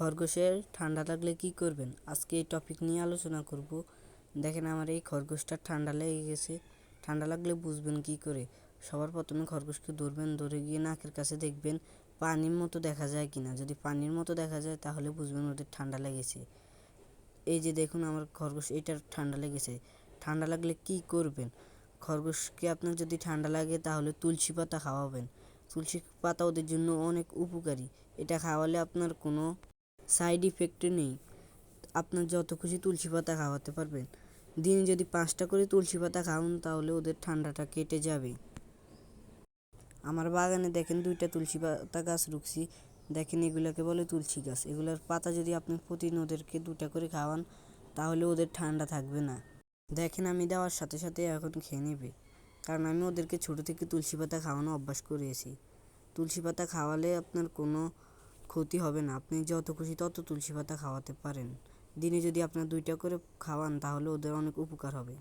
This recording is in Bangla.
খরগোশের ঠান্ডা লাগলে কি করবেন? আজকে এই টপিক নিয়ে আলোচনা করব। দেখেন আমার এই খরগোশটা ঠান্ডা লেগে গেছে। ঠান্ডা লাগলে বুঝবেন কি করে? সবার প্রথমে খরগোশকে ধরবেন, ধরে গিয়ে নাকের কাছে দেখবেন পানির মতো দেখা যায় কিনা। যদি পানির মতো দেখা যায়, তাহলে বুঝবেন ওদের ঠান্ডা লেগেছে। এই যে দেখুন আমার খরগোশ, এটার ঠান্ডা লেগেছে। ঠান্ডা লাগলে কি করবেন? খরগোশকে আপনার যদি ঠান্ডা লাগে, তাহলে তুলসী পাতা খাওয়াবেন। তুলসী পাতা ওদের জন্য অনেক উপকারী। এটা খাওয়ালে আপনার কোনো সাইড ইফেক্ট নেই। আপনার যত খুশি তুলসী পাতা খাওয়াতে পারবেন। দিনে যদি পাঁচটা করে তুলসী পাতা খাওয়ান, তাহলে ওদের ঠান্ডাটা কেটে যাবে আমার বাগানে দেখেন দুইটা তুলসী পাতা গাছ রুখছি। দেখেন এগুলোকে বলে তুলসী গাছ। এগুলোর পাতা যদি আপনি প্রতিদিন ওদেরকে দুটা করে খাওয়ান, তাহলে ওদের ঠান্ডা থাকবে না। দেখেন আমি দেওয়ার সাথে সাথে এখন খেয়ে নেবে। কারণ আমি ওদেরকে ছোটো থেকে তুলসী পাতা খাওয়ানো অভ্যাস করিয়েছি তুলসী পাতা খাওয়ালে আপনার কোনো ক্ষতি হবে না। আপনি যত খুশি তত তুলসী পাতা খাওয়াতে পারেন। দিনে যদি আপনার দুইটা করে খাওয়ান তাহলে ওদের অনেক উপকার হবে।